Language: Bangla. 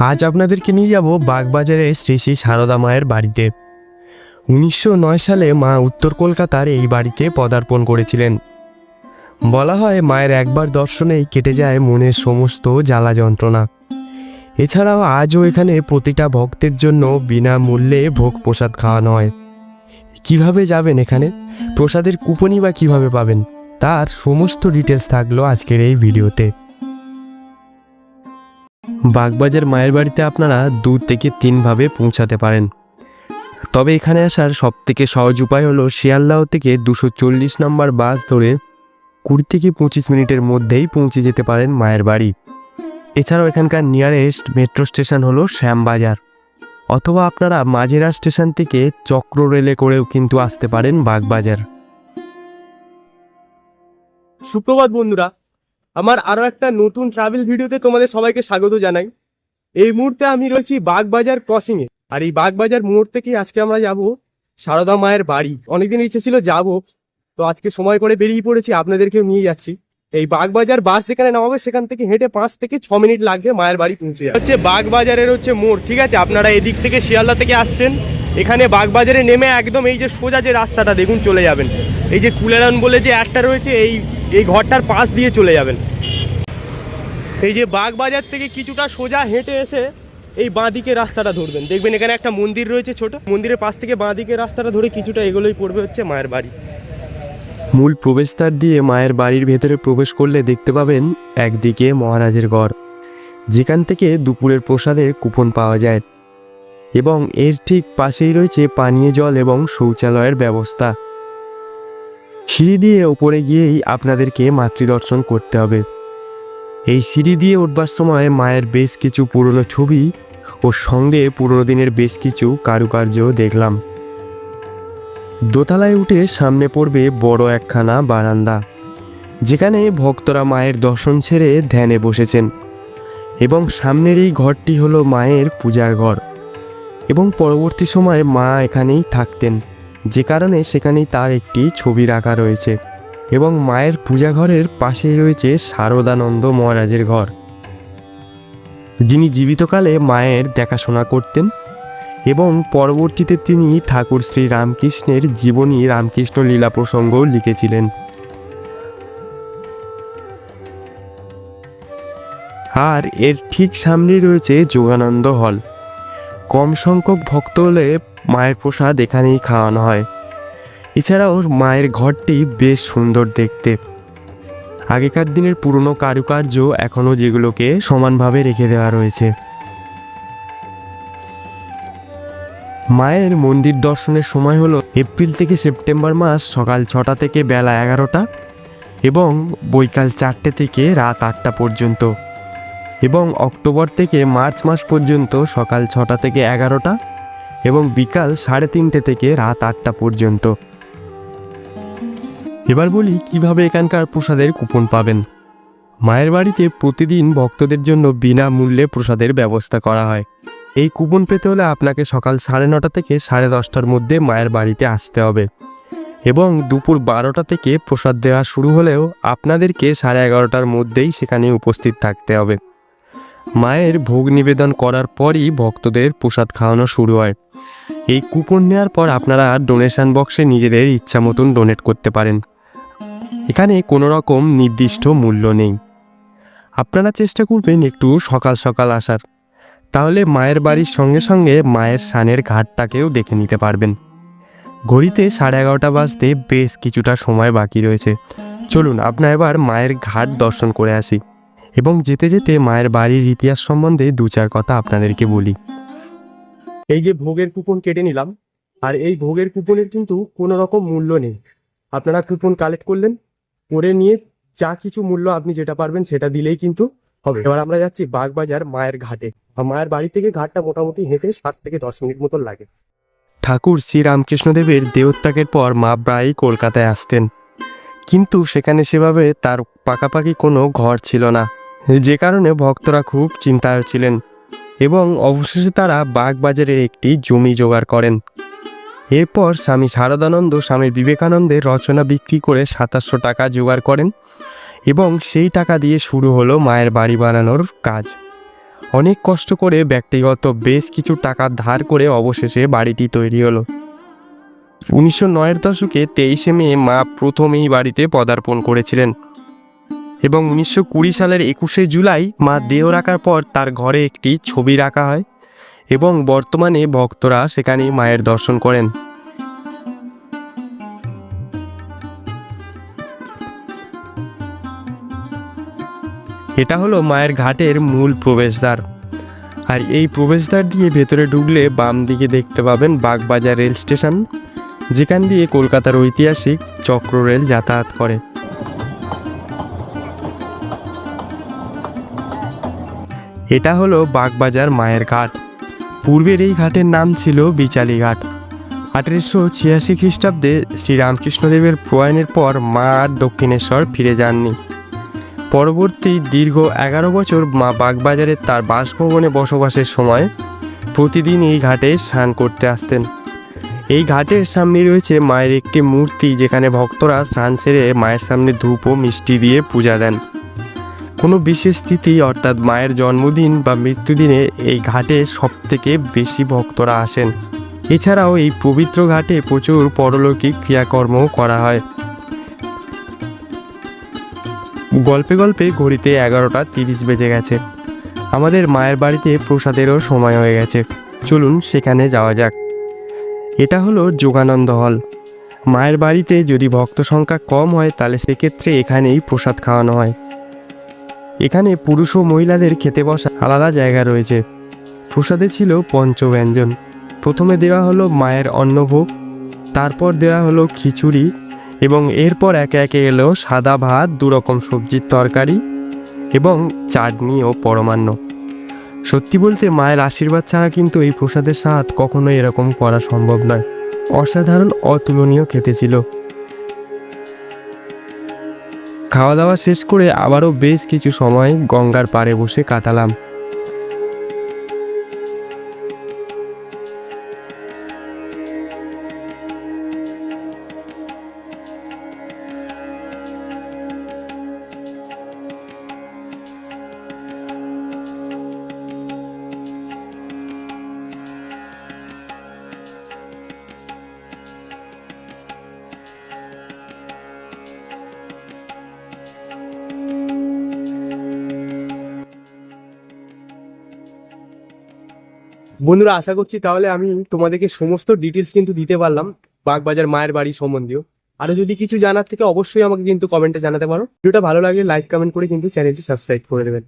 আজ আপনাদেরকে নিয়ে যাব বাগবাজারে শ্রী শ্রী সারদা মায়ের বাড়িতে। উনিশশো নয় সালে মা উত্তর কলকাতার এই বাড়িতে পদার্পণ করেছিলেন। বলা হয় মায়ের একবার দর্শনেই কেটে যায় মনের সমস্ত জ্বালা যন্ত্রণা। এছাড়াও আজও এখানে প্রতিটা ভক্তের জন্য বিনামূল্যে ভোগ প্রসাদ খাওয়ানো হয়। কীভাবে যাবেন এখানে? প্রসাদের কুপনই বা কীভাবে পাবেন? তার সমস্ত ডিটেলস থাকল আজকের এই ভিডিওতে বাগবাজার মায়ের বাড়িতে আপনারা দু থেকে তিনভাবে পৌঁছাতে পারেন। তবে এখানে আসার সব থেকে সহজ উপায় হলো শিয়ালদাহ থেকে দুশো চল্লিশ নম্বর বাস ধরে কুড়ি থেকে পঁচিশ মিনিটের মধ্যেই পৌঁছে যেতে পারেন মায়ের বাড়ি। এছাড়াও এখানকার নিয়ারেস্ট মেট্রো স্টেশন হলো শ্যামবাজার। অথবা আপনারা মাঝেরা স্টেশন থেকে চক্র রেলে করেও কিন্তু আসতে পারেন বাগবাজার। সুপ্রভাত বন্ধুরা আমার আরও একটা নতুন ট্রাভেল ভিডিওতে তোমাদের সবাইকে স্বাগত জানাই। এই মুহূর্তে আমি রয়েছি বাগবাজার ক্রসিংয়ে আর এই বাগবাজার মোড় থেকে আজকে আমরা যাব? সারদা মায়ের বাড়ি। অনেকদিন ইচ্ছে ছিল যাব। তো আজকে সময় করে বেরিয়ে পড়েছি, আপনাদেরকেও নিয়ে যাচ্ছি। এই বাগবাজার বাস যেখানে নামাবে, সেখান থেকে হেঁটে পাঁচ থেকে ছ মিনিট লাগবে মায়ের বাড়ি পৌঁছে যাবে। হচ্ছে বাগবাজারের হচ্ছে মোড়, ঠিক আছে? আপনারা এদিক থেকে শিয়ালদা থেকে আসছেন। এখানে বাগবাজারে নেমে একদম এই যে সোজা যে রাস্তাটা, দেখুন, চলে যাবেন। এই যে কুলেরান বলে যে একটা রয়েছে, এই এই ঘরটার পাশ দিয়ে চলে যাবেন। এই যে বাগবাজার থেকে কিছুটা সোজা হেঁটে এসে এই বাঁদিকে রাস্তাটা ধরবেন। দেখবেন এখানে একটা মন্দির রয়েছে ছোট। মন্দিরের পাশ থেকে বাঁদিকে রাস্তাটা ধরে কিছুটা এগুলোই পড়বে হচ্ছে মায়ের বাড়ি। মূল প্রবেশদ্বার দিয়ে মায়ের বাড়ির ভেতরে প্রবেশ করলে দেখতে পাবেন একদিকে মহারাজের ঘর। যেখান থেকে দুপুরের প্রসাদের কুপন পাওয়া যায়। এবং এর ঠিক পাশেই রয়েছে পানীয় জল এবং শৌচালয়ের ব্যবস্থা। সিঁড়ি দিয়ে ওপরে গিয়েই আপনাদেরকে মাতৃদর্শন করতে হবে। এই সিঁড়ি দিয়ে উঠবার সময় মায়ের বেশ কিছু পুরনো ছবি ও সঙ্গে পুরনো দিনের বেশ কিছু কারুকার্য দেখলাম। দোতলায় উঠে সামনে পড়বে বড় একখানা বারান্দা, যেখানে ভক্তরা মায়ের দর্শন ছেড়ে ধ্যানে বসেছেন এবং সামনের এই ঘরটি হলো মায়ের পূজার ঘর এবং পরবর্তী সময়ে মা এখানেই থাকতেন। যে কারণে সেখানে তার একটি ছবি রাখা রয়েছে এবং মায়ের পূজা ঘরের পাশেই রয়েছে শারদানন্দ মহারাজের ঘর। যিনি জীবিতকালে মায়ের দেখাশোনা করতেন এবং পরবর্তীতে তিনি ঠাকুর শ্রী রামকৃষ্ণের জীবনী রামকৃষ্ণ লীলা প্রসঙ্গও লিখেছিলেন। আর এর ঠিক সামনেই রয়েছে যোগানন্দ হল। কম সংখ্যক ভক্ত হলে মায়ের প্রসাদ এখানেই খাওয়ানো হয়। এছাড়াও মায়ের ঘরটি বেশ সুন্দর দেখতে। আগেকার দিনের পুরনো কারুকার্য এখনও যেগুলোকে সমানভাবে রেখে দেওয়া রয়েছে। মায়ের মন্দির দর্শনের সময় হলো এপ্রিল থেকে সেপ্টেম্বর মাস সকাল ছটা থেকে বেলা এগারোটা এবং বৈকাল চারটে থেকে রাত আটটা পর্যন্ত এবং অক্টোবর থেকে মার্চ মাস পর্যন্ত সকাল ছটা থেকে এগারোটা এবং বিকাল সাড়ে তিনটে থেকে রাত আটটা পর্যন্ত। এবার বলি কীভাবে এখানকার প্রসাদের কুপন পাবেন। মায়ের বাড়িতে প্রতিদিন ভক্তদের জন্য বিনামূল্যে প্রসাদের ব্যবস্থা করা হয়। এই কুপন পেতে হলে আপনাকে সকাল সাড়ে নটা থেকে সাড়ে দশটার মধ্যে মায়ের বাড়িতে আসতে হবে। এবং দুপুর বারোটা থেকে প্রসাদ দেওয়া শুরু হলেও আপনাদেরকে সাড়ে এগারোটার মধ্যেই সেখানে উপস্থিত থাকতে হবে। মায়ের ভোগ নিবেদন করার পরই ভক্তদের প্রসাদ খাওয়ানো শুরু হয়। এই কুপন নেওয়ার পর আপনারা ডোনেশন বক্সে নিজেদের ইচ্ছা মতন ডোনেট করতে পারেন। এখানে কোনো রকম নির্দিষ্ট মূল্য নেই। আপনারা চেষ্টা করবেন একটু সকাল সকাল আসার। তাহলে মায়ের বাড়ির সঙ্গে সঙ্গে মায়ের সানের ঘাটটাকেও দেখে নিতে পারবেন। ঘড়িতে সাড়ে এগারোটা বাজতে বেশ কিছুটা সময় বাকি রয়েছে। চলুন, আপনার এবার মায়ের ঘাট দর্শন করে আসি। এবং যেতে যেতে মায়ের বাড়ির ইতিহাস সম্বন্ধে দু চার কথা আপনাদেরকে বলি। এই যে ভোগের কুপন কেটে নিলাম আর এই ভোগের কুপনের কিন্তু কোনো রকম মূল্য নেই। আপনারা কুপন কালেক্ট করলেন করে নিয়ে যা কিছু মূল্য আপনি যেটা পারবেন সেটা দিলেই কিন্তু হবে। এবার আমরা যাচ্ছি বাগবাজার মায়ের ঘাটে। আর মায়ের বাড়ি থেকে ঘাটটা মোটামুটি হেঁটে সাত থেকে দশ মিনিট মতন লাগে। ঠাকুর শ্রী রামকৃষ্ণদেবের দেহত্যাগের পর মা প্রায়ই কলকাতায় আসতেন। কিন্তু সেখানে সেভাবে তার পাকাপাকি কোনো ঘর ছিল না। যে কারণে ভক্তরা খুব চিন্তায় ছিলেন এবং অবশেষে তারা বাগবাজারের একটি জমি জোগাড় করেন। এরপর স্বামী শারদানন্দ স্বামী বিবেকানন্দের রচনা বিক্রি করে সাতাশশো টাকা জোগাড় করেন এবং সেই টাকা দিয়ে শুরু হলো মায়ের বাড়ি বানানোর কাজ। অনেক কষ্ট করে ব্যক্তিগত বেশ কিছু টাকা ধার করে অবশেষে বাড়িটি তৈরি হলো। উনিশশো নয়ের দশকে তেইশে মে মা প্রথম এই বাড়িতে পদার্পণ করেছিলেন। এবং উনিশশো কুড়ি সালের একুশে জুলাই মা দেহ রাখার পর তার ঘরে একটি ছবি রাখা হয় এবং বর্তমানে ভক্তরা সেখানে মায়ের দর্শন করেন। এটা হলো মায়ের ঘাটের মূল প্রবেশদ্বার। আর এই প্রবেশদ্বার দিয়ে ভেতরে ঢুকলে বাম দিকে দেখতে পাবেন বাগবাজার রেল স্টেশন, যেখান দিয়ে কলকাতার ঐতিহাসিক চক্র রেল যাতায়াত করে। এটা হলো বাগবাজার মায়ের ঘাট। পূর্বের এই ঘাটের নাম ছিল বিচালি ঘাট। আঠেরোশো ছিয়াশি খ্রিস্টাব্দে শ্রীরামকৃষ্ণদেবের প্রয়াণের পর মা আর দক্ষিণেশ্বর ফিরে যাননি। পরবর্তী দীর্ঘ এগারো বছর মা বাগবাজারে তার বাসভবনে বসবাসের সময় প্রতিদিন এই ঘাটে স্নান করতে আসতেন। এই ঘাটের সামনে রয়েছে মায়ের একটি মূর্তি যেখানে ভক্তরা স্নান সেরে মায়ের সামনে ধূপ ও মিষ্টি দিয়ে পূজা দেন। কোনো বিশেষ তিথি অর্থাৎ মায়ের জন্মদিন বা মৃত্যুদিনে এই ঘাটে সবথেকে বেশি ভক্তরা আসেন। এছাড়াও এই পবিত্র ঘাটে প্রচুর পরলৌকিক ক্রিয়াকর্মও করা হয়। গল্পে গল্পে ঘড়িতে এগারোটা তিরিশ বেজে গেছে। আমাদের মায়ের বাড়িতে প্রসাদেরও সময় হয়ে গেছে। চলুন সেখানে যাওয়া যাক। এটা হলো যোগানন্দ হল। মায়ের বাড়িতে যদি ভক্ত সংখ্যা কম হয় তাহলে সেক্ষেত্রে এখানেই প্রসাদ খাওয়ানো হয়। এখানে পুরুষ ও মহিলাদের খেতে বসা আলাদা জায়গা রয়েছে। প্রসাদে ছিল পঞ্চব্যঞ্জন। প্রথমে দেওয়া হলো মায়ের অন্নভোগ, তারপর দেওয়া হলো খিচুড়ি এবং এরপর একে একে এলো সাদা ভাত দু রকম সবজির তরকারি এবং চাটনি ও পরমান্ন। সত্যি বলতে মায়ের আশীর্বাদ ছাড়া কিন্তু এই প্রসাদের স্বাদ কখনোই এরকম করা সম্ভব নয়। অসাধারণ, অতুলনীয় খেতে ছিল। খাওয়া দাওয়া শেষ করে আবারও বেশ কিছু সময় গঙ্গার পাড়ে বসে কাটালাম। বন্ধুরা, আশা করছি তাহলে আমি তোমাদেরকে সমস্ত ডিটেলস কিন্তু দিতে পারলাম বাগবাজার মায়ের বাড়ি সম্বন্ধীয়। আরও যদি কিছু জানার থেকে অবশ্যই আমাকে কিন্তু কমেন্টে জানাতে পারো। ভিডিওটা ভালো লাগলে লাইক কমেন্ট করে কিন্তু চ্যানেলটি সাবস্ক্রাইব করে দেবেন।